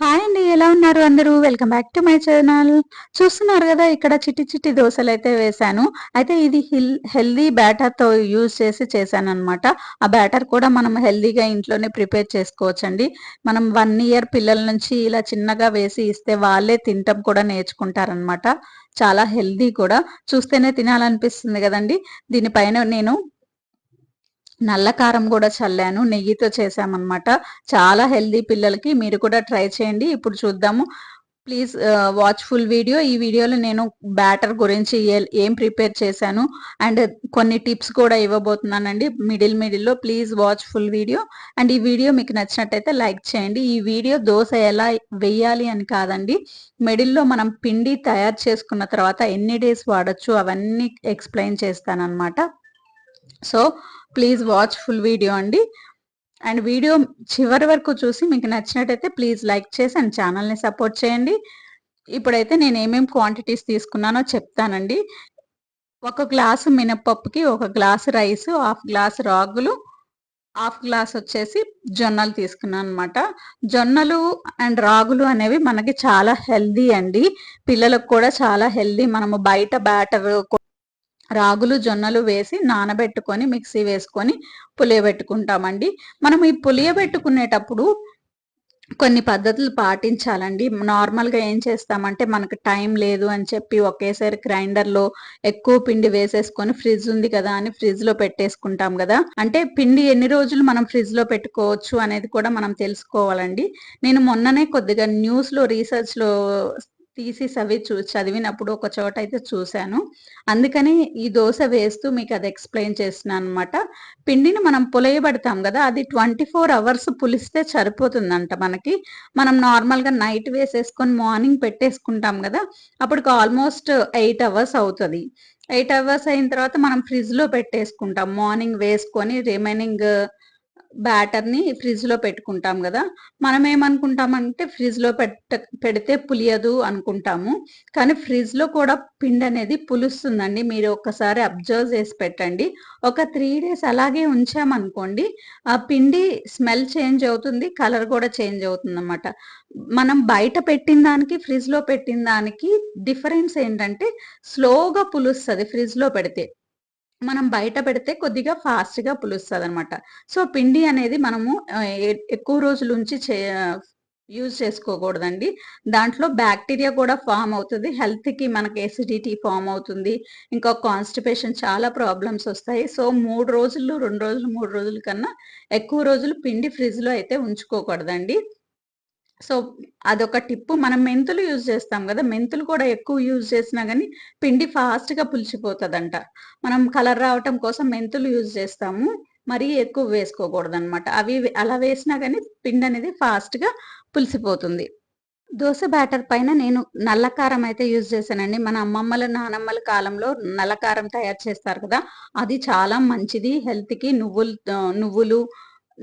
Hi అండి ఎలా ఉన్నారు అందరూ? Welcome back to my channel చూస్తున్నారు కదా ఇక్కడ చిట్టి చిట్టి దోశలు అయితే వేశాను. అయితే ఇది హిల్ హెల్దీ బ్యాటర్తో యూజ్ చేసి చేశాను అనమాట ఆ బ్యాటర్ కూడా మనం హెల్దీగా ఇంట్లోనే ప్రిపేర్ చేసుకోవచ్చండి. మనం వన్ ఇయర్ పిల్లల నుంచి ఇలా చిన్నగా వేసి ఇస్తే వాళ్ళే తింటం కూడా నేర్చుకుంటారనమాట చాలా హెల్దీ కూడా. చూస్తేనే తినాలనిపిస్తుంది కదండి. దీనిపైన నేను నల్ల కారం కూడా చల్లాను. నెయ్యితో చేసామన్నమాట చాలా హెల్దీ పిల్లలకి మీరు కూడా ట్రై చేయండి. ఇప్పుడు చూద్దాము. ప్లీజ్ వాచ్ ఫుల్ వీడియో ఈ వీడియోలో నేను బ్యాటర్ గురించి ఏం ప్రిపేర్ చేశాను. అండ్ కొన్ని టిప్స్ కూడా ఇవ్వబోతున్నానండి. మిడిల్ మిడిల్లో please watch full video and ఈ వీడియో మీకు నచ్చినట్టయితే లైక్ చేయండి. ఈ వీడియో దోశ ఎలా వెయ్యాలి అని కాదండి. మిడిల్లో మనం పిండి తయారు చేసుకున్న తర్వాత ఎన్ని డేస్ వాడచ్చు అవన్నీ explain చేస్తానన్నమాట. So please watch full video అండి. అండ్ వీడియో చివరి వరకు చూసి మీకు నచ్చినట్టయితే ప్లీజ్ లైక్ చేసి అండ్ ఛానల్ని సపోర్ట్ చేయండి. ఇప్పుడైతే నేను ఏమేమి క్వాంటిటీస్ తీసుకున్నానో చెప్తానండి. ఒక గ్లాసు మినప్పప్పుకి ఒక గ్లాసు రైస్ హాఫ్ గ్లాస్ రాగులు హాఫ్ గ్లాస్ వచ్చేసి జొన్నలు తీసుకున్నాను అనమాట జొన్నలు అండ్ రాగులు అనేవి మనకి చాలా హెల్దీ అండి. పిల్లలకు కూడా చాలా హెల్దీ మనము బయట బ్యాటర్ రాగులు జొన్నలు వేసి నానబెట్టుకొని మిక్సీ వేసుకొని పులియబెట్టుకుంటామండి మనం ఈ పులియబెట్టుకునేటప్పుడు కొన్ని పద్ధతులు పాటించాలండి. నార్మల్గా ఏం చేస్తామంటే మనకు టైం లేదు అని చెప్పి ఒకేసారి గ్రైండర్లో ఎక్కువ పిండి వేసేసుకొని ఫ్రిడ్జ్ ఉంది కదా అని ఫ్రిడ్జ్లో పెట్టేసుకుంటాం కదా. అంటే పిండి ఎన్ని రోజులు మనం ఫ్రిడ్జ్లో పెట్టుకోవచ్చు అనేది కూడా మనం తెలుసుకోవాలండి. నేను మొన్ననే కొద్దిగా న్యూస్లో రీసెర్చ్లో తీసేసి అవి చూ చదివినప్పుడు ఒక చోట అయితే చూశాను. అందుకని ఈ దోశ వేస్తూ మీకు అది ఎక్స్ప్లెయిన్ చేస్తున్నాను అనమాట పిండిని మనం పులయబడతాం కదా అది ట్వంటీ ఫోర్ అవర్స్ పులిస్తే సరిపోతుందంట మనకి. మనం నార్మల్గా నైట్ వేసేసుకొని మార్నింగ్ పెట్టేసుకుంటాం కదా అప్పటికి ఆల్మోస్ట్ ఎయిట్ అవర్స్ అవుతుంది. ఎయిట్ అవర్స్ అయిన తర్వాత మనం ఫ్రిడ్జ్లో పెట్టేసుకుంటాం. మార్నింగ్ వేసుకొని రిమైనింగ్ బ్యాటర్ని ఫ్రిడ్జ్లో పెట్టుకుంటాం కదా. మనం ఏమనుకుంటామంటే ఫ్రిడ్జ్లో పెట్ట పెడితే పులియదు అనుకుంటాము. కానీ ఫ్రిడ్జ్లో కూడా పిండి అనేది పులుస్తుందండి. మీరు ఒక్కసారి అబ్జర్వ్ చేసి పెట్టండి. ఒక త్రీ డేస్ అలాగే ఉంచామనుకోండి ఆ పిండి స్మెల్ చేంజ్ అవుతుంది కలర్ కూడా చేంజ్ అవుతుంది అనమాట మనం బయట పెట్టిన దానికి ఫ్రిడ్జ్లో పెట్టిన దానికి డిఫరెన్స్ ఏంటంటే స్లోగా పులుస్తుంది ఫ్రిడ్జ్లో పెడితే. మనం బయట పెడితే కొద్దిగా ఫాస్ట్గా పులుస్తుంది అనమాట సో పిండి అనేది మనము ఎక్కువ రోజులు ఉంచి చే యూజ్ చేసుకోకూడదండి. దాంట్లో బ్యాక్టీరియా కూడా ఫామ్ అవుతుంది. హెల్త్కి మనకి ఎసిడిటీ ఫామ్ అవుతుంది. ఇంకా కాన్స్టిపేషన్ చాలా ప్రాబ్లమ్స్ వస్తాయి. సో మూడు రోజులు రెండు రోజులు మూడు రోజుల కన్నా ఎక్కువ రోజులు పిండి ఫ్రిడ్జ్లో అయితే ఉంచుకోకూడదండి. సో అదొక టిప్పు. మనం మెంతులు యూజ్ చేస్తాం కదా మెంతులు కూడా ఎక్కువ యూజ్ చేసినా కానీ పిండి ఫాస్ట్గా పులిచిపోతుందంట. మనం కలర్ రావటం కోసం మెంతులు యూజ్ చేస్తాము. మరీ ఎక్కువ వేసుకోకూడదు అనమాట అవి అలా వేసినా కానీ పిండి అనేది ఫాస్ట్గా పులిసిపోతుంది. దోశ బ్యాటర్ పైన నేను నల్లకారం అయితే యూజ్ చేశానండి. మన అమ్మమ్మల నానమ్మల కాలంలో నల్లకారం తయారు చేస్తారు కదా అది చాలా మంచిది. హెల్త్కి నువ్వులు నువ్వులు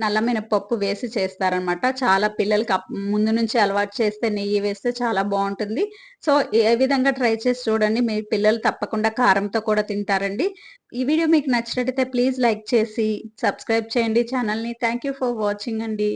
నల్ల మినపప్పు వేసి చేస్తారనమాట చాలా పిల్లలకి ముందు నుంచి అలవాటు చేస్తే నెయ్యి వేస్తే చాలా బాగుంటుంది. సో ఏ విధంగా ట్రై చేసి చూడండి. మీ పిల్లలు తప్పకుండా కారంతో కూడా తింటారండి. ఈ వీడియో మీకు నచ్చినట్టయితే ప్లీజ్ లైక్ చేసి సబ్స్క్రైబ్ చేయండి ఛానల్ని. థ్యాంక్ యూ ఫర్ వాచింగ్ అండి.